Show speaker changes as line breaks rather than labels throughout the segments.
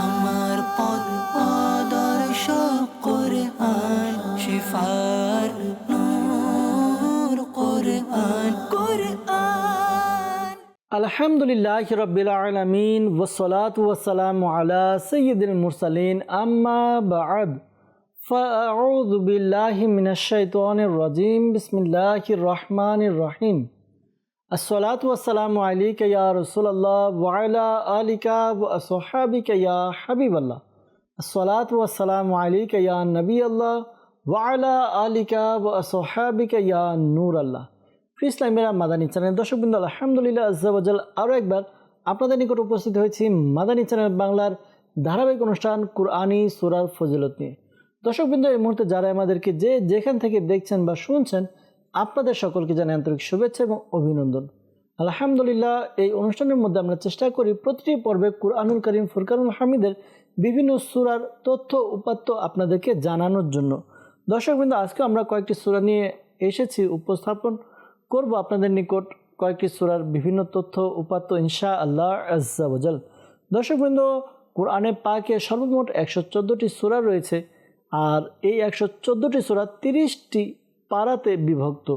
আমার পথ আদর্শ কোরআন শিফার নূর কোরআন কোরআন
আলহামদুলিল্লাহ রবিল আলমিন ওসলাত ওসালাম আলা সৈয়দুল মুরসালিন আম্মা বাদ فأعوذ بالله من الشيطان الرجيم بسم الله الرحمن الرحيم আসসালাতাম আলিকা ইয়া রসুল্লাহ ওয়াইলা আলিকা সোহাবিকা ইয়া হাবিবাল্লাহ। আসসালাতাম আলিকা ইয়া নবী আল্লাহ ওয়াইলা আলিকা সোহাবিকা ইয়া নূর আল্লাহ ফ্রি মাদানী চ্যানেল দর্শকবৃন্দ আলহামদুলিল্লাহ আজাল আরও একবার আপনাদের নিকট উপস্থিত হয়েছি মাদানী চ্যানেল বাংলার ধারাবাহিক অনুষ্ঠান কুরআনি সুরার ফজিলত নিয়ে। দর্শকবৃন্দ এই মুহূর্তে যারা আমাদেরকে যে যেখান থেকে দেখছেন বা শুনছেন আপনাদের সকলকে জানাই আন্তরিক শুভেচ্ছা এবং অভিনন্দন। আলহামদুলিল্লাহ, এই অনুষ্ঠানের মধ্যে আমরা চেষ্টা করি প্রতিটি পর্বে কুরআনুল করিম, ফুরকানুল হামিদের বিভিন্ন সুরার তথ্য উপাত্ত আপনাদেরকে জানানোর জন্য। দর্শকবৃন্দ, আজকে আমরা কয়েকটি সুরা নিয়ে এসেছি, উপস্থাপন করব আপনাদের নিকট কয়েকটি সুরার বিভিন্ন তথ্য উপাত্ত ইনশা আল্লাহ আজাল দর্শকবৃন্দ, কোরআনে পাকে সর্বমোট একশো চোদ্দোটি সুরা রয়েছে, আর এই একশো চোদ্দোটি সুরা তিরিশটি পাড়াতে বিভক্ত।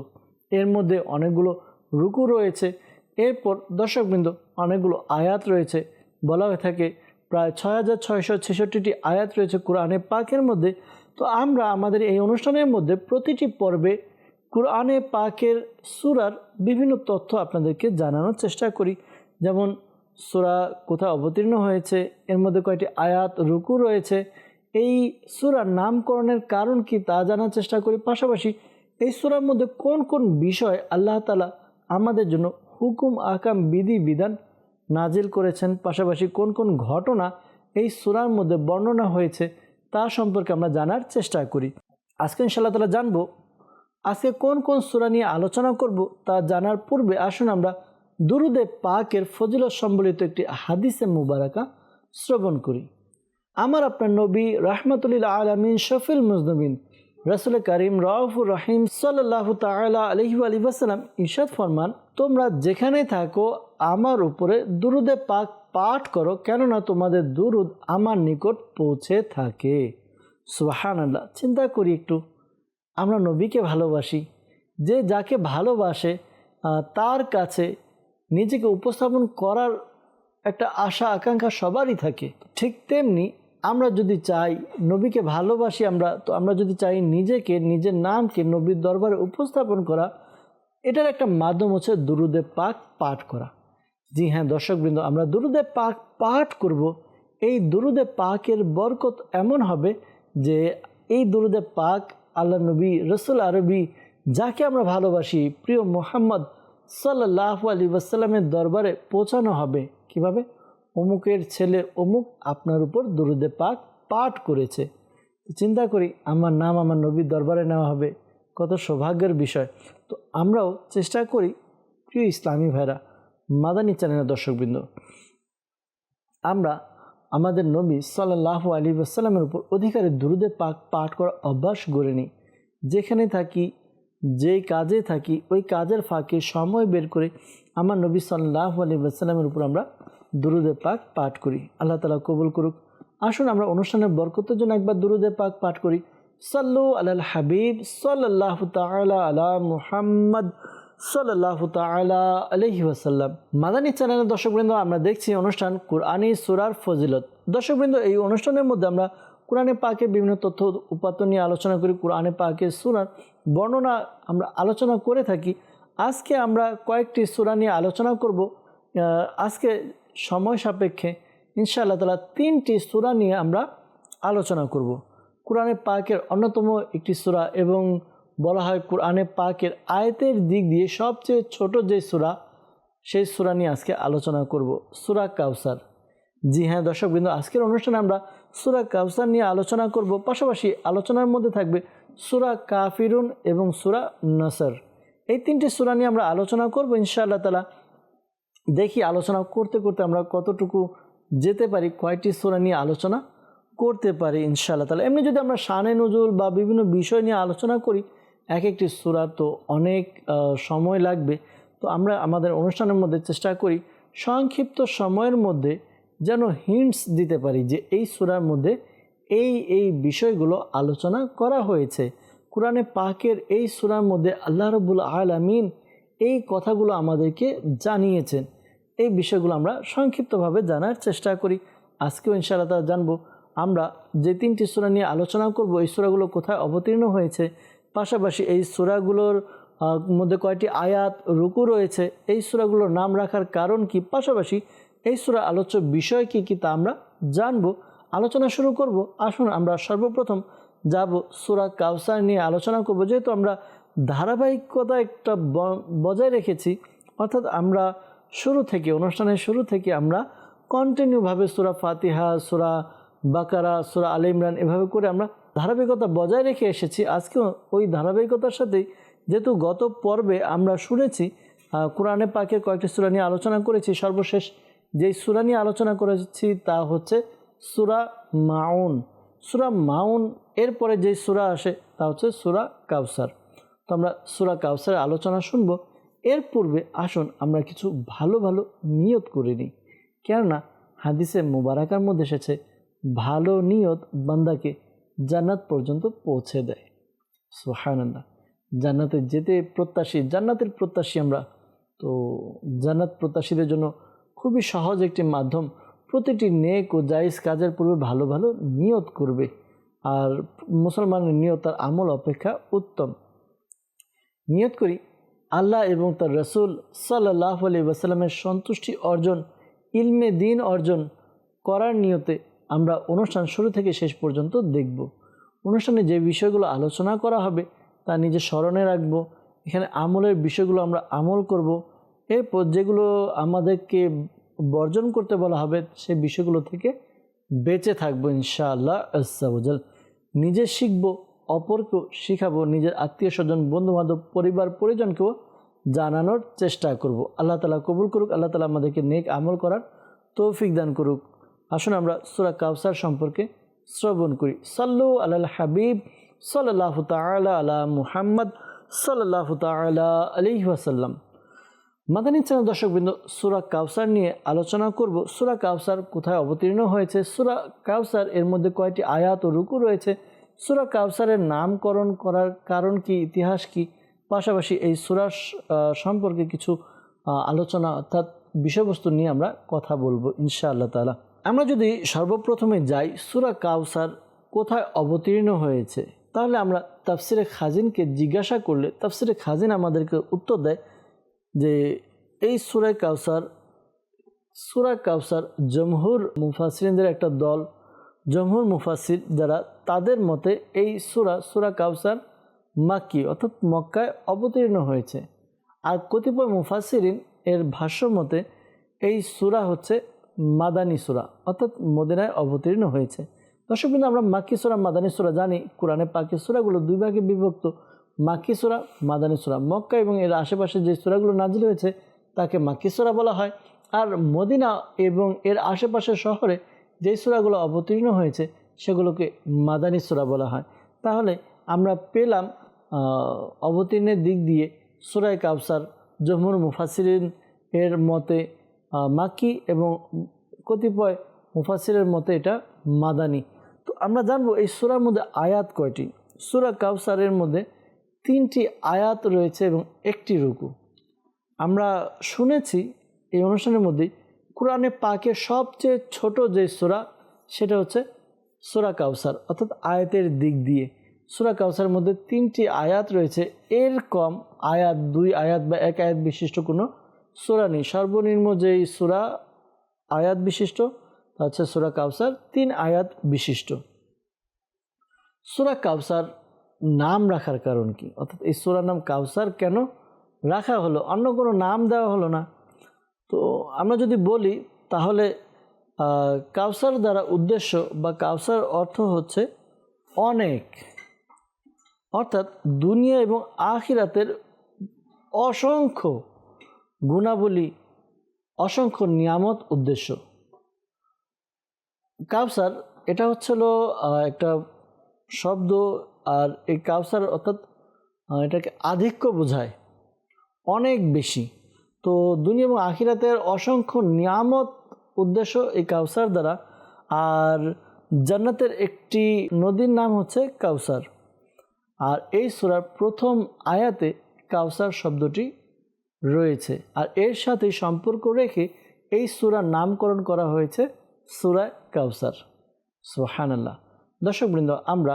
এর মধ্যে অনেকগুলো রুকু রয়েছে। এরপর দর্শকবৃন্দ অনেকগুলো আয়াত রয়েছে। বলা হয়ে থাকে, প্রায় ছয় হাজার ছয়শো ছেষট্টিটি আয়াত রয়েছে কোরআনে পাকের মধ্যে। তো আমরা আমাদের এই অনুষ্ঠানের মধ্যে প্রতিটি পর্বে কোরআনে পাকের সুরার বিভিন্ন তথ্য আপনাদেরকে জানানোর চেষ্টা করি। যেমন, সুরা কোথায় অবতীর্ণ হয়েছে, এর মধ্যে কয়েকটি আয়াত, রুকু রয়েছে, এই সুরার নামকরণের কারণ কি তা জানার চেষ্টা করি। পাশাপাশি এই সুরার মধ্যে কোন কোন বিষয় আল্লাহ তালা আমাদের জন্য হুকুম, আকাম, বিধি, বিধান নাজিল করেছেন? পাশাপাশি কোন কোন ঘটনা এই সুরার মধ্যে বর্ণনা হয়েছে তা সম্পর্কে আমরা জানার চেষ্টা করি। আজকে ইনশাল্লাহ তালা জানব আজকে কোন কোন সুরা নিয়ে আলোচনা করব তা জানার পূর্বে আসুন আমরা দুরুদে পাকের ফজিলত সম্বলিত একটি হাদিসে মুবারাকা শ্রবণ করি। আমার আপনার নবী রাহমাতুল্লিল আলমিন শফিল মুজনবিন রসুল করিম রাউফুর রহিম সাল্লাহ তালা আলহি আলী ওয়াসালাম ইশাদ ফরমান, তোমরা যেখানে থাকো, আমার উপরে দুরুদে পাক পাঠ করো, কেননা তোমাদের দুরুদ আমার নিকট পৌঁছে থাকে। সুবাহান আল্লাহ চিন্তা করি একটু। আমরা নবীকে ভালোবাসি, যে যাকে ভালোবাসে তার কাছে নিজেকে উপস্থাপন করার একটা আশা, আকাঙ্ক্ষা সবারই থাকে। ঠিক তেমনি আমরা যদি চাই নবীকে ভালোবাসি আমরা, তো আমরা যদি চাই নিজেকে, নিজের নামকে নবীর দরবারে উপস্থাপন করা, এটার একটা মাধ্যম হচ্ছে দুরুদে পাক পাঠ করা। জি হ্যাঁ দর্শকবৃন্দ, আমরা দুরুদে পাক পাঠ করব। এই দুরুদে পাকের বরকত এমন হবে যে এই দুরুদে পাক আল্লাহ নবী, রসুল আরবি যাকে আমরা ভালোবাসি, প্রিয় মোহাম্মদ সাল্লাহ আলী ওয়াসাল্লামের দরবারে পৌঁছানো হবে। কীভাবে? অমুকের ছেলে অমুক আপনার উপর দুরুদে পাক পাঠ করেছে। চিন্তা করি, আমার নাম আমার নবীর দরবারে নেওয়া হবে। কত সৌভাগ্যের বিষয়। তো আমরাও চেষ্টা করি, প্রিয় ইসলামী ভাইরা, মাদানী চ্যানেলের দর্শকবৃন্দ, আমরা আমাদের নবী সাল্লাহ আলী আসসালামের উপর অধিকারের দুরুদে পাক পাঠ করা অভ্যাস গড়ে নিই। যেখানে থাকি, যেই কাজে থাকি, ওই কাজের ফাঁকে সময় বের করে আমার নবী সাল্লাহ আলী আসসালামের উপর আমরা দুরুদে পাক পাঠ করি। আল্লাহ তালা কবুল করুক। আসুন আমরা অনুষ্ঠানের বরকতের জন্য একবার দুরুদে পাক পাঠ করি। সাল্লু আল হাবিব সাল্লাহ তালা আলা মুহাম্মদ সাল্লাহ তালা আলহি ওয়াসাল্লাম। মাদানী চ্যানেলের দর্শকবৃন্দ, আমরা দেখছি অনুষ্ঠান কুরআনি সুরার ফজিলত। দর্শকবৃন্দ, এই অনুষ্ঠানের মধ্যে আমরা কোরআনে পাকে বিভিন্ন তথ্য, উপাত্ত নিয়ে আলোচনা করি। কোরআনে পাকে সুরার বর্ণনা আমরা আলোচনা করে থাকি। আজকে আমরা কয়েকটি সুরা নিয়ে আলোচনা করব। আজকে সময় সাপেক্ষে ইনশাআল্লাহ তালা তিনটি সুরা নিয়ে আমরা আলোচনা করব। কোরআনে পাকের অন্যতম একটি সুরা এবং বলা হয় কোরআনে পাকের আয়তের দিক দিয়ে সবচেয়ে ছোট যে সুরা, সেই সুরা নিয়ে আজকে আলোচনা করব, সুরা কাউসার। জি হ্যাঁ দর্শকবৃন্দ আজকের অনুষ্ঠানে আমরা সুরা কাউসার নিয়ে আলোচনা করব, পাশাপাশি আলোচনার মধ্যে থাকবে সুরা কাফিরুন এবং সুরা নসর। এই তিনটি সুরা নিয়ে আমরা আলোচনা করব ইনশাআল্লাহ তালা দেখি আলোচনা করতে করতে আমরা কতটুকু যেতে পারি, কয়টি সুরা নিয়ে আলোচনা করতে পারি ইনশাআল্লাহ তালা এমনি যদি আমরা শানে নজরুল বা বিভিন্ন বিষয় নিয়ে আলোচনা করি, এক একটি সুরা তো অনেক সময় লাগবে। তো আমরা আমাদের অনুষ্ঠানের মধ্যে চেষ্টা করি সংক্ষিপ্ত সময়ের মধ্যে যেন হিন্টস দিতে পারি যে এই সুরার মধ্যে এই এই বিষয়গুলো আলোচনা করা হয়েছে। কোরআনে পাকের এই সুরার মধ্যে আল্লাহ রবুল আলমিন এই কথাগুলো আমাদেরকে জানিয়েছেন। এই বিষয়গুলো আমরা সংক্ষিপ্তভাবে জানার চেষ্টা করি। আজকেও ইনশাআল্লাহ তারা জানব। আমরা যে তিনটি সুরা নিয়ে আলোচনা করব, এই সুরাগুলো কোথায় অবতীর্ণ হয়েছে, পাশাপাশি এই সুরাগুলোর মধ্যে কয়টি আয়াত, রুকু রয়েছে, এই সুরাগুলোর নাম রাখার কারণ কি, পাশাপাশি এই সুরা আলোচ্য বিষয় কি কি তা আমরা জানব। আলোচনা শুরু করব। আসুন আমরা সর্বপ্রথম যাব সুরা কাউসার নিয়ে আলোচনা করব। যেহেতু আমরা ধারাবাহিকতা একটা বজায় রেখেছি, অর্থাৎ আমরা শুরু থেকে, অনুষ্ঠানের শুরু থেকে আমরা কন্টিনিউভাবে সুরা ফাতিহা, সুরা বাকারা, সুরা আল ইমরান এভাবে করে আমরা ধারাবাহিকতা বজায় রেখে এসেছি। আজকেও ওই ধারাবাহিকতার সাথেই যেহেতু গত পর্বে আমরা শুনেছি কোরআনে পাকের কয়েকটি সুরা নিয়ে আলোচনা করেছি, সর্বশেষ যেই সুরা নিয়ে আলোচনা করেছি তা হচ্ছে সুরা মাউন। সুরা মাউন, এরপরে যেই সুরা আসে তা হচ্ছে সুরা কাউসার। তো আমরা সুরা কাউসারের আলোচনা শুনব। এর পূর্বে আসুন আমরা কিছু ভালো ভালো নিয়ত করে নিই। কেননা হাদিসে মুবারাকার মধ্যে এসেছে, ভালো নিয়ত বান্দাকে জান্নাত পর্যন্ত পৌঁছে দেয়। সুহানন্দা জান্নাতে যেতে প্রত্যাশী, জান্নাতের প্রত্যাশী আমরা। তো জান্নাত প্রত্যাশীদের জন্য খুবই সহজ একটি মাধ্যম। প্রতিটি নেক ও জায়েজ কাজের পূর্বে ভালো ভালো নিয়ত করবে। আর মুসলমানের নিয়ত তার আমল অপেক্ষা উত্তম। নিয়ত করি আল্লাহ এবং তার রসুল সাল্লাহ আলি ওয়াসাল্লামের সন্তুষ্টি অর্জন, ইলমে দিন অর্জন করার নিয়তে আমরা অনুষ্ঠান শুরু থেকে শেষ পর্যন্ত দেখব। অনুষ্ঠানে যে বিষয়গুলো আলোচনা করা হবে তা নিজে স্মরণে রাখব। এখানে আমলের বিষয়গুলো আমরা আমল করব। এরপর যেগুলো আমাদেরকে বর্জন করতে বলা হবে সে বিষয়গুলো থেকে বেঁচে থাকব ইনশাআল্লাহ আসাবজাল নিজে শিখব অপরকেও শিখাবো, নিজের আত্মীয় স্বজন, বন্ধুবান্ধব, পরিবার, পরিজনকেও জানানোর চেষ্টা করব। আল্লাহ তালা কবুল করুক, আল্লাহ তালা আমাদেরকে নেক আমল করার তৌফিক দান করুক। আসুন আমরা সুরা কাউসার সম্পর্কে শ্রবণ করি। সাল্লু আল হাবিব সাল্লাহ তালা আলা মুহাম্মদ সাল্লাহ তালা আলি ওয়াসাল্লাম। মাদানী চ্যানেল দর্শকবৃন্দ, সুরা কাউসার নিয়ে আলোচনা করব। সুরা কাউসার কোথায় অবতীর্ণ হয়েছে? সুরা কাউসার এর মধ্যে কয়টি আয়াত ও রুকু রয়েছে? সুরা কাউসারের নামকরণ করার কারণ কি, ইতিহাস কি? পাশাপাশি এই সুরা সম্পর্কে কিছু আলোচনা অর্থাৎ বিষয়বস্তু নিয়ে আমরা কথা বলব ইনশাআল্লাহ তালা আমরা যদি সর্বপ্রথমে যাই, সুরা কাউসার কোথায় অবতীর্ণ হয়েছে? তাহলে আমরা তাফসিরে খাজিনকে জিজ্ঞাসা করলে, তাফসিরে খাজিন আমাদেরকে উত্তর দেয় যে, এই সুরায় কাউসার, সুরা কাউসার জমহুর মুফাসিরদের একটা দল জমহুর মুফাসির যারা তাদের মতে এই সুরা সুরা কাউসার মাক্কি অর্থাৎ মক্কায় অবতীর্ণ হয়েছে। আর কতিপয় মুফাসিরিন এর ভাষ্য মতে এই সুরা হচ্ছে মাদানী সুরা অর্থাৎ মদিনায় অবতীর্ণ হয়েছে। দর্শক কিন্তু আমরা মাক্কি সুরা, মাদানী সুরা জানি, কোরআনে পাকি সুরাগুলো দুই ভাগে বিভক্ত। মাক্কি সুরা, মাদানী সুরা। মক্কা এবং এর আশেপাশে যে সুরাগুলো নাজিল হয়েছে, তাকে মাক্কি সুরা বলা হয়। আর মদিনা এবং এর আশেপাশের শহরে যে সুরাগুলো অবতীর্ণ হয়েছে, সেগুলোকে মাদানী সুরা বলা হয়। তাহলে আমরা পেলাম অবতীর্ণের দিক দিয়ে সুরায় কাউসার জমুর মুফাসিরিন এর মতে মাকি এবং কতিপয় মুফাসিরের মতে এটা মাদানী। তো আমরা জানব এই সুরার মধ্যে আয়াত কয়টি? সুরা কাউসারের মধ্যে তিনটি আয়াত রয়েছে এবং একটি রুকু। আমরা শুনেছি এই অনুষ্ঠানের মধ্যেই কোরআনে পাকে সবচেয়ে ছোট যে সুরা, সেটা হচ্ছে সুরা কাউসার অর্থাৎ আয়াতের দিক দিয়ে। সুরা কাউসারের মধ্যে তিনটি আয়াত রয়েছে। এর কম আয়াত, দুই আয়াত বা এক আয়াত বিশিষ্ট কোনো সুরা নেই। সর্বনিম্ন যেই সুরা আয়াত বিশিষ্ট, তা হচ্ছে সুরা কাউসার তিন আয়াত বিশিষ্ট। সুরা কাউসার নাম রাখার কারণ কি? অর্থাৎ এই সুরার নাম কাউসার কেন রাখা হলো? অন্য কোনো নাম দেওয়া হলো না। তো আমরা যদি বলি, তাহলে কাউসার দ্বারা উদ্দেশ্য বা কাউসার অর্থ হচ্ছে অনেক। অর্থাৎ দুনিয়া এবং আখিরাতের অসংখ্য গুণাবলী, অসংখ্য নিয়ামত উদ্দেশ্য। কাউসার, এটা হচ্ছিল একটা শব্দ, আর এই কাউসার অর্থাৎ এটাকে আধিক্য বোঝায়, অনেক বেশি। তো দুনিয়া এবং আখিরাতের অসংখ্য নিয়ামত, উদ্দেশ্য এই কাউসার দ্বারা। আর জান্নাতের একটি নদীর নাম হচ্ছে কাউসার। আর এই সুরার প্রথম আয়াতে কাউসার শব্দটি রয়েছে। আর এর সাথে সম্পর্ক রেখে এই সুরার নামকরণ করা হয়েছে সুরা কাউসার। সোহানাল্লাহ দর্শকবৃন্দ, আমরা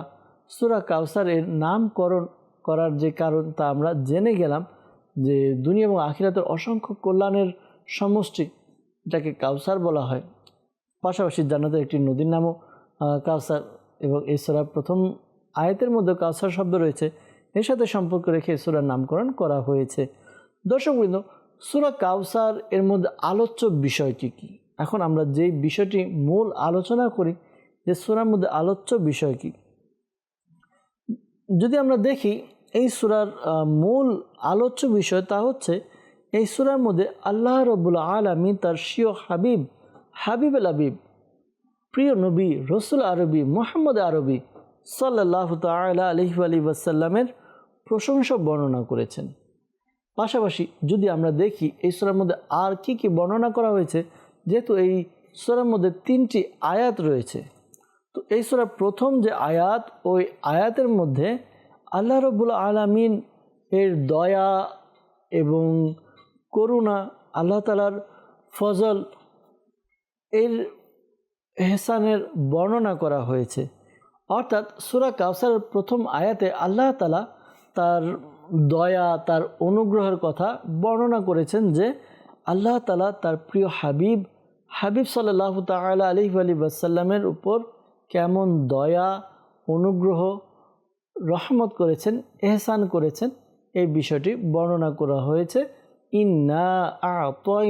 সুরা কাউসার এর নামকরণ করার যে কারণ তা আমরা জেনে গেলাম। যে দুনিয়া এবং আখিরাতের অসংখ্য কল্যাণের সমষ্টি, যাকে কাউসার বলা হয়। পাশাপাশি জান্নাতের একটি নদীর নামও কাউসার এবং সুরার প্রথম আয়াতের মধ্যে কাউসার শব্দ রয়েছে। এর সাথে সম্পর্ক রেখে সুরার নামকরণ করা হয়েছে। দর্শকবৃন্দ সুরা কাউসার এর মধ্যে আলোচ্য বিষয়টি কি? এখন আমরা যেই বিষয়টি মূল আলোচনা করি, যে সুরার মধ্যে আলোচ্য বিষয় কি? যদি আমরা দেখি এই সুরার মূল আলোচ্য বিষয় তা হচ্ছে, এই সুরার মধ্যে আল্লাহ রবুল আলমী তার শিও হাবিব হাবিব আল হাবিব, প্রিয় নবী, রসুল আরবি, মোহাম্মদ আরবি সাল্লাহ তালা আলহি আলী ওয়াসাল্লামের প্রশংসা বর্ণনা করেছেন। পাশাপাশি যদি আমরা দেখি, এই সুরার মধ্যে আর কি কি বর্ণনা করা হয়েছে, যেহেতু এই সুরার মধ্যে তিনটি আয়াত রয়েছে, তো এই সুরার প্রথম যে আয়াত, ওই আয়াতের মধ্যে আল্লাহ রবুল আলমিন এর দয়া এবং করুণা আল্লাহ তালার ফজল এর এহসানের বর্ণনা করা হয়েছে। অর্থাৎ সুরা কাউসারের প্রথম আয়াতে আল্লাহ তালা তার দয়া, তার অনুগ্রহের কথা বর্ণনা করেছেন যে আল্লাহ তালা তার প্রিয় হাবিব হাবিব সাল্লাহ তালা আলি আলী বাসাল্লামের উপর কেমন দয়া, অনুগ্রহ রহমত করেছেন, এহসান করেছেন, এই বিষয়টি বর্ণনা করা হয়েছে। ইন্না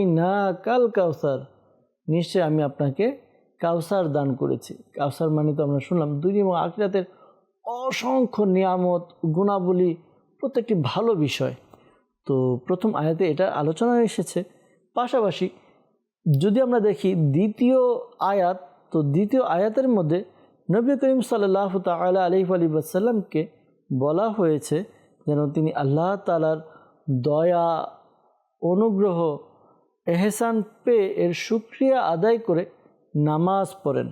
না কাল কাউসার। নিশ্চয় আমি আপনাকে কাউসার দান করেছি। কাউসার মানে তো আমরা শুনলাম দুই এবং আখিরাতের অসংখ্য নিয়ামত, গুণাবলী প্রত্যেকটি ভালো বিষয়। তো প্রথম আয়াতে এটা আলোচনা এসেছে। পাশাপাশি যদি আমরা দেখি দ্বিতীয় আয়াত, তো দ্বিতীয় আয়াতের মধ্যে নবী করিম সাল্লাহ তালা আলহি আলী বলা হয়েছে যেন তিনি আল্লাহ তালার দয়া, অনুগ্রহ, এহসান পেয়ে এর সুক্রিয়া আদায় করে নামাজ পড়েন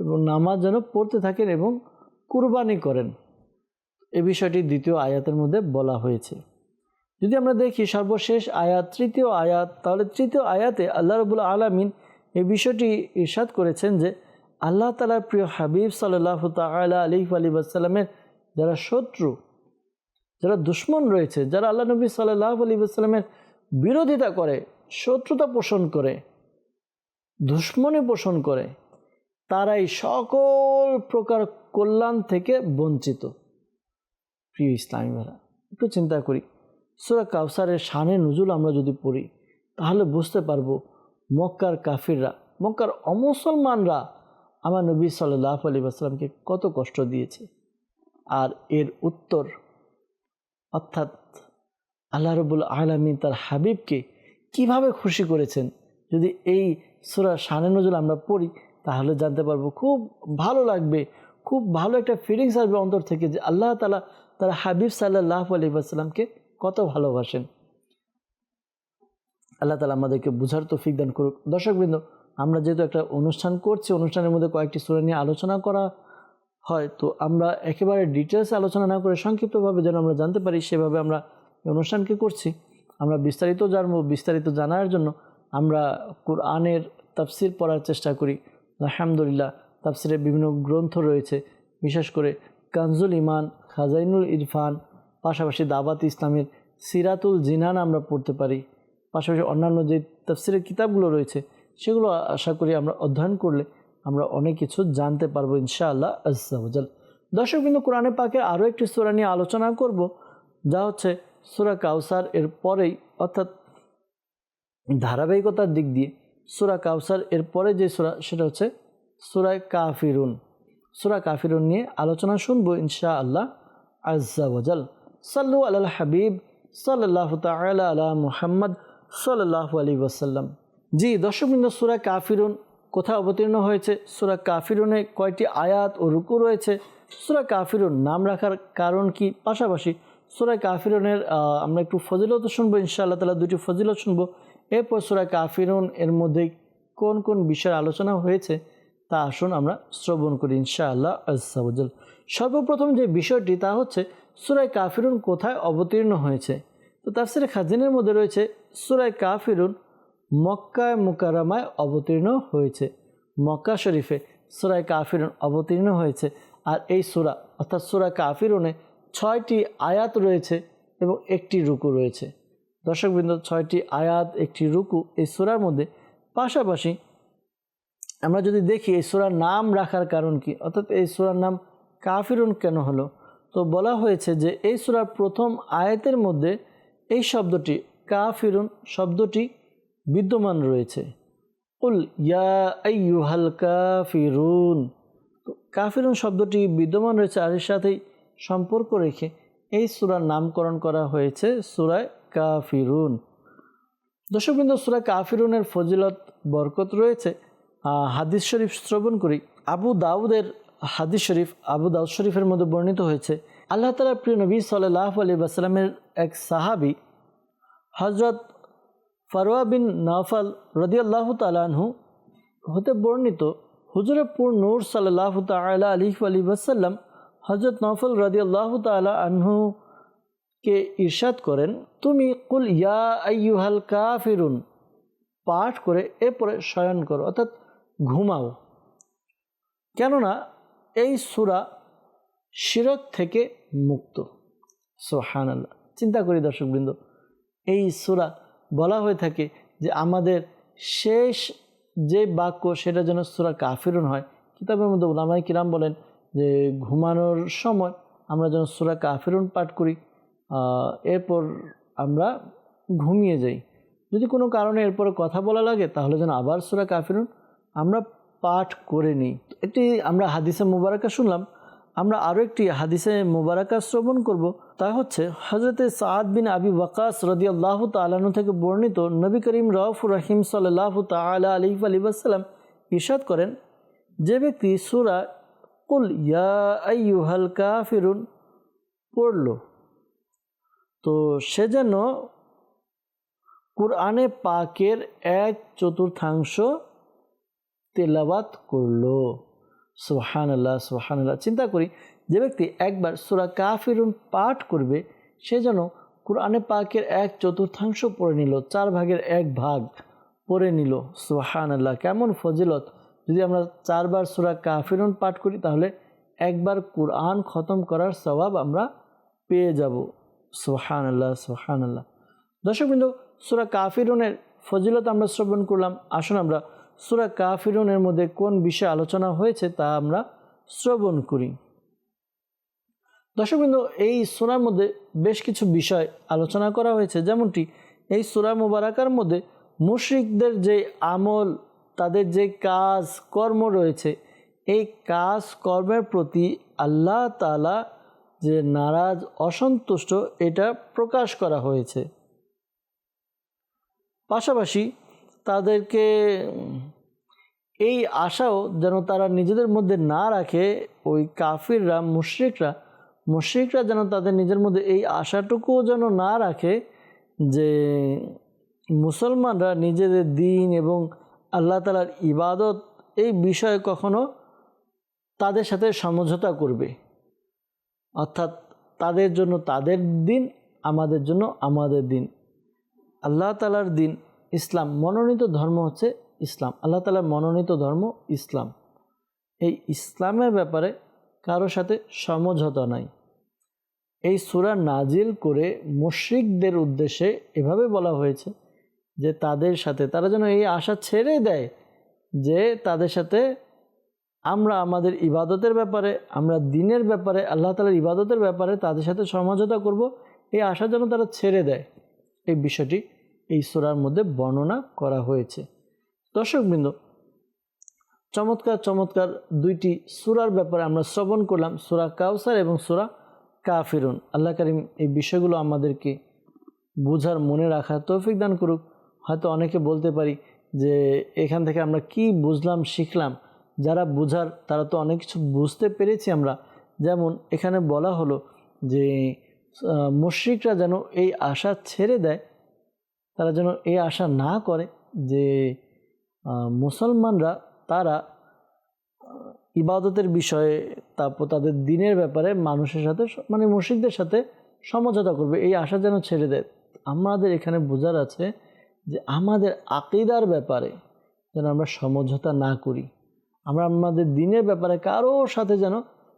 এবং নামাজ যেন পড়তে থাকেন এবং কুরবানি করেন। এ বিষয়টি দ্বিতীয় আয়াতের মধ্যে বলা হয়েছে। যদি আমরা দেখি সর্বশেষ আয়াত, তৃতীয় আয়াত, তাহলে তৃতীয় আয়াতে আল্লাহ রবুল আলমিন এই বিষয়টি ইরশাদ করেছেন যে আল্লাহ তালার প্রিয় হাবিব সাল্লাহ তালা আলি আলী আসসালামের যারা শত্রু, যারা দুশ্মন রয়েছে, যারা আল্লাহ নবী সাল্লাহ আলী আসসালামের বিরোধিতা করে, শত্রুতা পোষণ করে দুশ্মনী পোষণ করে, তারাই সকল প্রকার কল্যাণ থেকে বঞ্চিত। প্রিয় ইসলামী ভাড়া একটু চিন্তা করি, সুরা কাউসারের শানে নজুল আমরা যদি পড়ি, তাহলে বুঝতে পারব, মক্কার কাফিররা, মক্কার অমুসলমানরা আমার নবী সাল্লাহ আলী আসলামকে কত কষ্ট দিয়েছে। আর এর উত্তর, অর্থাৎ আল্লাহ রবুল আলমী তার হাবিবকে কীভাবে খুশি করেছেন, যদি এই সুরা শানে নজুল আমরা পড়ি, তাহলে জানতে পারব খুব ভালো লাগবে, খুব ভালো একটা ফিলিংস আসবে অন্তর থেকে যে আল্লাহ তালা তার হাবিব সাল্লাহ আলী আসসালামকে কত ভালোবাসেন। আল্লাহ তালা আমাদেরকে বুঝার তো দান করুক। দর্শকবৃন্দ আমরা যেহেতু একটা অনুষ্ঠান করছি, অনুষ্ঠানের মধ্যে কয়েকটি সুরা নিয়ে আলোচনা করা হয়, তো আমরা একেবারে ডিটেলসে আলোচনা না করে সংক্ষিপ্তভাবে যেন আমরা জানতে পারি, সেভাবে আমরা অনুষ্ঠানকে করছি। আমরা বিস্তারিত জানব, বিস্তারিত জানার জন্য আমরা কোরআনের তাফসির পড়ার চেষ্টা করি। আলহামদুলিল্লাহ তাফসিরের বিভিন্ন গ্রন্থ রয়েছে, বিশেষ করে কানজুল ইমান খাজাইনুল ইরফান, পাশাপাশি দাবাত ইসলামের সিরাতুল জিনান আমরা পড়তে পারি। পাশাপাশি অন্যান্য যে তাফসিরের কিতাবগুলো রয়েছে সেগুলো আশা করি আমরা অধ্যয়ন করলে আমরা অনেক কিছু জানতে পারব, ইনশাআল্লাহ আজাল দর্শক কিন্তু কোরআনে পাকে আরও একটি সুরা নিয়ে আলোচনা করব, যা হচ্ছে সুরা কাউসার এর পরেই, অর্থাৎ ধারাবাহিকতার দিক দিয়ে সুরা কাউসার এর পরে যে সুরা, সেটা হচ্ছে সুরায় কাফিরুন। সুরা কাফিরুন নিয়ে আলোচনা শুনব ইনশা আল্লাহ আজাল সাল্লু আল হাবিব সাল্লাহ তালা আলা মুহাম্মদ সাল্লাহ আলী ওয়াসাল্লাম। জি, দর্শকবৃন্দ, সুরা কাফিরুন কোথায় অবতীর্ণ হয়েছে? সুরা কাফিরুনে কয়টি আয়াত ও রুকু রয়েছে? সুরা কাফিরুন নাম রাখার কারণ কি? পাশাপাশি সুরা কাফিরুনের আমরা একটু ফজিলত শুনব, ইনশাআল্লাহ তালা দুটি ফজিলত শুনব। এরপর সুরা কাফিরুন এর মধ্যে কোন কোন বিষয়ের আলোচনা হয়েছে? তা আসুন আমরা শ্রবণ করি, ইনশাআল্লাহ আজাল সর্বপ্রথম যে বিষয়টি, তা হচ্ছে সুরায় কাফিরুন কোথায় অবতীর্ণ হয়েছে? তো তাফসিরে খাজিনের মধ্যে রয়েছে সুরায় কাফিরুন মক্কায় মুকারামায় অবতীর্ণ হয়েছে। মক্কা শরীফে সুরায় কাফিরুন অবতীর্ণ হয়েছে। আর এই সুরা, অর্থাৎ সুরা কাফিরুনে ছয়টি আয়াত রয়েছে এবং একটি রুকু রয়েছে। দর্শকবৃন্দ ছয়টি আয়াত, একটি রুকু এই সুরার মধ্যে। পাশাপাশি আমরা যদি দেখি এই সুরার নাম রাখার কারণ কি, অর্থাৎ এই সুরার নাম কাফিরুন কেন হলো? তো বলা হয়েছে যে এই সুরার প্রথম আয়াতের মধ্যে এই শব্দটি কাফিরুন শব্দটি বিদ্যমান রয়েছে। উল, ইয়া আইয়ুহাল কাফিরুন। তো কাফিরুন শব্দটি বিদ্যমান রয়েছে আর সাথেই সম্পর্ক রেখে এই সুরার নামকরণ করা হয়েছে সুরায় কাফিরুন। দর্শকবৃন্দ, সুরা কাফিরুনের ফজিলত, বরকত রয়েছে। হাদিস শরীফ শ্রবণ করি। আবু দাউদের হাদিস শরীফ, আবু দাউদ শরীফের মধ্যে বর্ণিত হয়েছে, আল্লাহ তালা প্রিয় নবী সাল্লাহ আলী বাসালামের এক সাহাবি হজরত ফারোয়া বিন নফল রদিয়াল্লাহ তালাহু হতে বর্ণিত হুজুরপুর নূর সাল্লাহ তালা আলী আলী ওয়াসাল্লাম হজরত নফল রদিয়াল্লাহ তালা আনহুকে ইরশাদ করেন, তুমি কুল ইয়া আইয়ুহাল কাফিরুন পাঠ করে এরপরে শয়ন করো, অর্থাৎ ঘুমাও। কেননা এই সুরা শিরক থেকে মুক্ত। সোহান আল্লাহ চিন্তা করি দর্শকবৃন্দ, এই সুরা বলা হয়ে থাকে যে আমাদের শেষ যে বাক্য সেটা যেন সুরা কাফিরুন হয়। কিতাবের মধ্যে ওলামাই কিরাম বলেন যে ঘুমানোর সময় আমরা যেন সুরা কাফিরুন পাঠ করি এরপর আমরা ঘুমিয়ে যাই। যদি কোনো কারণে এরপরে কথা বলা লাগে, তাহলে যেন আবার সুরা কাফিরুন আমরা পাঠ করে নিই। একটি আমরা হাদিসে মুবারাকা শুনলাম, আমরা আরও একটি হাদিসে মুবারাকা শ্রবণ করব। তা হচ্ছে হজরতে সাদ বিন আবি ওয়াকাস রদি আল্লাহ তালানু থেকে বর্ণিত নবী করিম রফুর রহিম সাল্লাহ তালা আলি আলী আসসালাম ইরশাদ করেন, যে ব্যক্তি সুরা কুল আইয়ুহাল কাফিরুন পড়ল, তো সে যেন কুরআনে পাকের এক চতুর্থাংশ তেলাবাত করল। সোহান আল্লাহ সোহান আল্লাহ চিন্তা করি যে ব্যক্তি একবার সুরা কাফিরুন পাঠ করবে, সে যেন কুরআনে পাকের এক চতুর্থাংশ পড়ে নিল, চার ভাগের এক ভাগ পড়ে নিল। সোহান আল্লাহ কেমন ফজিলত। যদি আমরা চারবার সুরা কাফিরুন পাঠ করি, তাহলে একবার কুরআন খতম করার স্বভাব আমরা পেয়ে যাব। সোহান আল্লাহ সোহান আল্লাহ দর্শকবৃন্দ সুরা কাফিরুনের ফজিলত আমরা শ্রবণ করলাম। আসুন আমরা সুরা কাফিরুনের মধ্যে কোন বিষয়ে আলোচনা হয়েছে তা আমরা শ্রবণ করি। দর্শকবৃন্দ এই সুরার মধ্যে বেশ কিছু বিষয় আলোচনা করা হয়েছে। যেমনটি এই সুরা মুবারাকার মধ্যে মুশরিকদের যে আমল, তাদের যে কাজ কর্ম রয়েছে, এই কাজ কর্মের প্রতি আল্লাহ তালা যে নারাজ, অসন্তুষ্ট, এটা প্রকাশ করা হয়েছে। পাশাপাশি তাদেরকে এই আশাও যেন তারা নিজেদের মধ্যে না রাখে, ওই কাফিররা, মুশ্রিকরা মুশ্রিকরা যেন তাদের নিজের মধ্যে এই আশাটুকুও যেন না রাখে যে মুসলমানরা নিজেদের দিন এবং আল্লাহ তালার ইবাদত এই বিষয়ে কখনো তাদের সাথে সমঝোতা করবে। অর্থাৎ তাদের জন্য তাদের দিন, আমাদের জন্য আমাদের দিন। আল্লাহ তালার দিন ইসলাম, মনোনীত ধর্ম হচ্ছে ইসলাম। আল্লাহ তালার মনোনীত ধর্ম ইসলাম। এই ইসলামের ব্যাপারে কারও সাথে সমঝোতা নাই। এই সুরা নাজিল করে মুশ্রিকদের উদ্দেশ্যে এভাবে বলা হয়েছে যে তাদের সাথে, তারা যেন এই আশা ছেড়ে দেয় যে তাদের সাথে আমরা আমাদের ইবাদতের ব্যাপারে, আমরা দিনের ব্যাপারে, আল্লাহ তালার ইবাদতের ব্যাপারে তাদের সাথে সমঝোতা করব। এই আশা যেন তারা ছেড়ে দেয়। এই বিষয়টি এই সুরার মধ্যে বর্ণনা করা হয়েছে। দর্শকবৃন্দ চমৎকার চমৎকার দুইটি সুরার ব্যাপারে আমরা শ্রবণ করলাম। সুরা কাউসার এবং সুরা কাফিরুন। আল্লাহ করিম এই বিষয়গুলো আমাদেরকে বুঝার মনে রাখার তৌফিক দান করুক। হয়তো অনেকে বলতে পারি যে এখান থেকে আমরা কি বুঝলাম, শিখলাম। যারা বুঝার, তারা তো অনেক কিছু বুঝতে পেরেছি আমরা। যেমন এখানে বলা হলো যে মুশ্রিকরা যেন এই আশা ছেড়ে দেয়, তারা যেন এই আশা না করে যে মুসলমানরা তারা ইবাদতের বিষয়ে, তারপর তাদের দিনের ব্যাপারে মানুষের সাথে মানে মুশিকদের সাথে সমঝোতা করবে। এই আশা যেন ছেড়ে দেয়। আমাদের এখানে বোঝার আছে যে আমাদের আকিদার ব্যাপারে যেন আমরা সমঝোতা না করি। আমরা আমাদের দিনের ব্যাপারে কারোর সাথে যেন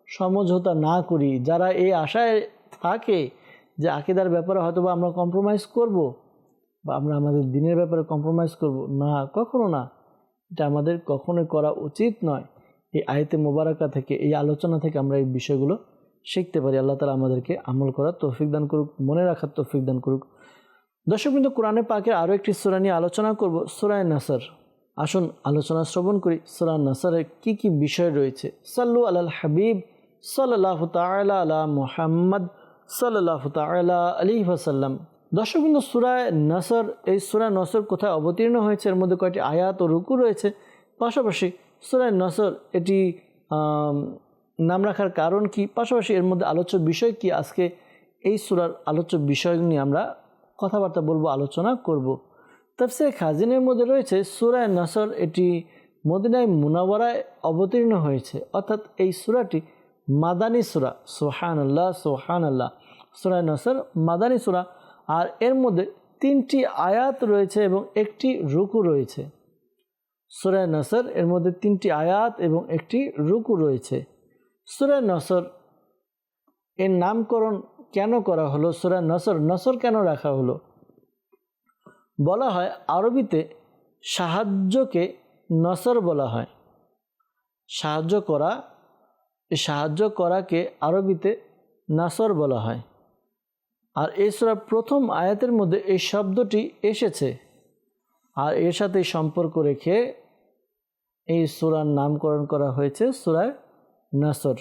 সমঝোতা না করি। যারা এই আশায় থাকে যে আকিদার ব্যাপারে হয়তো বা আমরা কম্প্রোমাইজ করব বা আমরা আমাদের দিনের ব্যাপারে কম্প্রোমাইজ করব, না, কখনো না। এটা আমাদের কখনোই করা উচিত নয়। এই আয়তে মোবারকা থেকে, এই আলোচনা থেকে আমরা এই বিষয়গুলো শিখতে পারি। আল্লাহ তালা আমাদেরকে আমল করার তৌফিক দান করুক, মনে রাখার তৌফিক দান করুক। দর্শক কিন্তু কোরআনে পাকের আরও একটি সুরা নিয়ে আলোচনা করব সুরায় নাসার। আসুন আলোচনা শ্রবণ করি, সুরা নাসারের কি কি বিষয় রয়েছে। সাল্লু আলাল হাবিব সাল্লাহ তালা আলা মুহাম্মদ সাল্লাহ তালা আলী ওসাল্লাম দর্শক কিন্তু সুরায় নাসর, এই সুরায় নসর কোথায় অবতীর্ণ হয়েছে? এর মধ্যে কয়েকটি আয়াত ও রুকু রয়েছে? পাশাপাশি সুরায় নসর, এটি নাম রাখার কারণ কি? পাশাপাশি এর মধ্যে আলোচ্য বিষয় কি? আজকে এই সুরার আলোচ্য বিষয় নিয়ে আমরা কথাবার্তা বলব, আলোচনা করব। তাফসির খাজিনের মধ্যে রয়েছে সুরায় নসর এটি মদিনায় মুনাওয়ারায় অবতীর্ণ হয়েছে। অর্থাৎ এই সুরাটি মাদানী সুরা সোহান আল্লাহ সোহান আল্লাহ সুরায় নসর মাদানী সুরা, আর এর মধ্যে তিনটি আয়াত রয়েছে এবং একটি রুকু রয়েছে। সুরায় নসর এর মধ্যে তিনটি আয়াত এবং একটি রুকু রয়েছে। সুরায় নসর এর নামকরণ কেন করা হলো? সুরায় নসর নসর কেন রাখা হলো? বলা হয় আরবিতে সাহায্যকে নসর বলা হয়। সাহায্য করা সাহায্য করাকে আরবিতে নাসর বলা হয়। আর সুরার প্রথম আয়াতের মধ্যে এই শব্দটি এসেছে। আর এর সাথে সম্পর্ক রেখে এই সুরার নামকরণ করা হয়েছে সুরায় নাসর।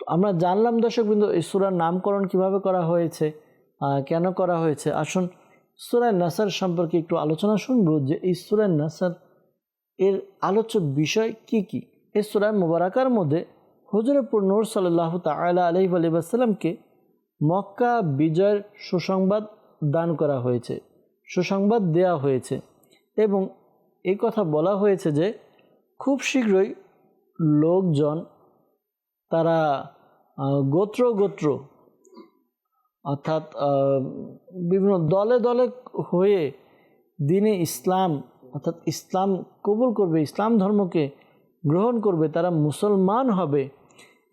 তো আমরা জানলাম দর্শকবৃন্দ এই সুরার নামকরণ কীভাবে করা হয়েছে কেন করা হয়েছে? আসুন সুরায় নাসার সম্পর্কে একটু আলোচনা শুনব যে এই সুরায় নাসার এর আলোচ্য বিষয় কি কি? এই সুরায় মুবারাকার মধ্যে হজরতপুর নূর সাল্লাহ তালা আলহি আলিবাসাল্লামকে মক্কা বিজয়ের সুসংবাদ দান করা হয়েছে, সুসংবাদ দেয়া হয়েছে এবং এই কথা বলা হয়েছে যে খুব শীঘ্রই লোকজন তারা গোত্র গোত্র, অর্থাৎ বিভিন্ন দলে দলে হয়ে দিনে ইসলাম, অর্থাৎ ইসলাম কবুল করবে, ইসলাম ধর্মকে গ্রহণ করবে, তারা মুসলমান হবে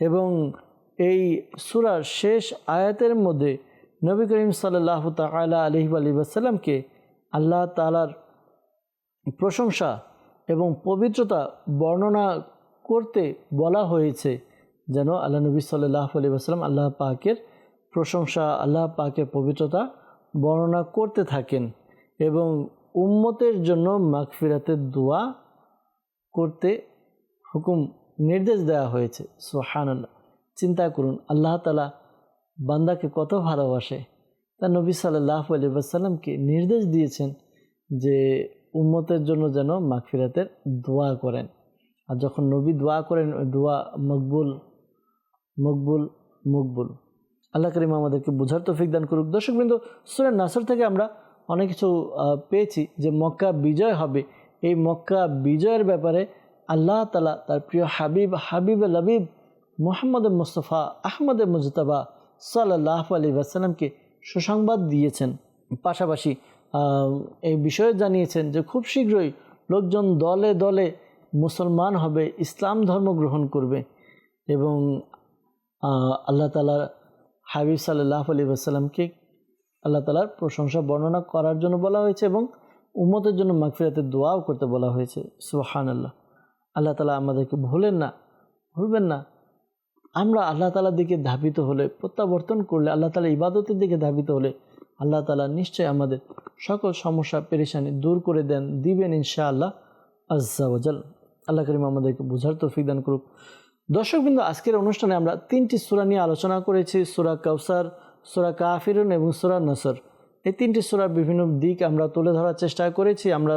এবং এই সুরার শেষ আয়াতের মধ্যে নবী করিম সাল্লাহ তালা আলহি আলী আসাল্লামকে আল্লাহ তালার প্রশংসা এবং পবিত্রতা বর্ণনা করতে বলা হয়েছে যেন আল্লাহ নবী সাল্লাহ আলী আসসালাম আল্লাহ পাকের প্রশংসা, আল্লাহ পাকের পবিত্রতা বর্ণনা করতে থাকেন এবং উম্মতের জন্য মাগফিরাতের দোয়া করতে হুকুম, নির্দেশ দেওয়া হয়েছে। সোহান চিন্তা করুন, আল্লাহ তালা বান্দাকে কত ভালোবাসে। তা নবী সাল্লাহ আলী আসাল্লামকে নির্দেশ দিয়েছেন যে উম্মতের জন্য যেন মাগফিরাতের দোয়া করেন। আর যখন নবী দোয়া করেন, ওই দোয়া মকবুল মকবুল মকবুল। আল্লাহ করিম আমাদেরকে বোঝার তৌফিক দান করুক। দর্শকবৃন্দ সুরেন নাসর থেকে আমরা অনেক কিছু পেয়েছি যে মক্কা বিজয় হবে। এই মক্কা বিজয়ের ব্যাপারে আল্লাহ তালা তার প্রিয় হাবিব হাবিব লবিব মোহাম্মদ মুস্তফা, আহমদ মুজতবা সাল্লাহ আলী আসসালামকে সুসংবাদ দিয়েছেন। পাশাপাশি এই বিষয়ে জানিয়েছেন যে খুব শীঘ্রই লোকজন দলে দলে মুসলমান হবে, ইসলাম ধর্ম গ্রহণ করবে এবং আল্লাহ তালার হাবিব সাল্লাহ আলী আসসালামকে আল্লাহ তালার প্রশংসা বর্ণনা করার জন্য বলা হয়েছে এবং উম্মতের জন্য মাগফিরাতের দোয়াও করতে বলা হয়েছে। সুহান আল্লাহ আল্লাহ তালা আমাদেরকে ভুলেন না, ভুলবেন না। আমরা আল্লাহ তালার দিকে ধাবিত হলে, প্রত্যাবর্তন করলে, আল্লাহ তালা ইবাদতের দিকে ধাবিত হলে আল্লাহ তালা নিশ্চয়ই আমাদের সকল সমস্যা, পেরেশানি দূর করে দেন, দিবেন ইনশা আল্লাহ আজ্জাওয়াজাল আল্লাহ করিম আমাদেরকে বোঝার তৌফিক দান করুক। দর্শকবৃন্দ আজকের অনুষ্ঠানে আমরা তিনটি সুরা নিয়ে আলোচনা করেছি, সুরা কাউসার, সুরা কাফিরুন এবং সুরা নসর। এই তিনটি সুরার বিভিন্ন দিক আমরা তুলে ধরার চেষ্টা করেছি, আমরা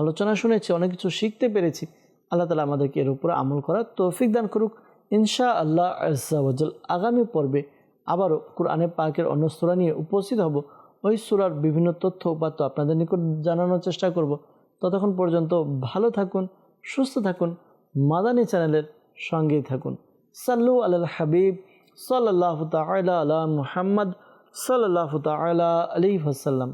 আলোচনা শুনেছি, অনেক কিছু শিখতে পেরেছি। আল্লাহ তালা আমাদেরকে এর উপরে আমল করার তৌফিক দান করুক। ইনশা আল্লাহ আজ্জাওয়াজাল আগামী পর্বে আবারও কোরআনে পাকের অন্য সুরা নিয়ে উপস্থিত হব। ওই সুরার বিভিন্ন তথ্য উপাত্ত আপনাদের নিকট জানানোর চেষ্টা করব। ততক্ষণ পর্যন্ত ভালো থাকুন, সুস্থ থাকুন, মাদানী চ্যানেলের সঙ্গেই থাকুন। সাল্লু আল হাবিব সাল্লাহ তালা আলা মুহাম্মদ সাল্লাহ তালা আলী হাসাল্লাম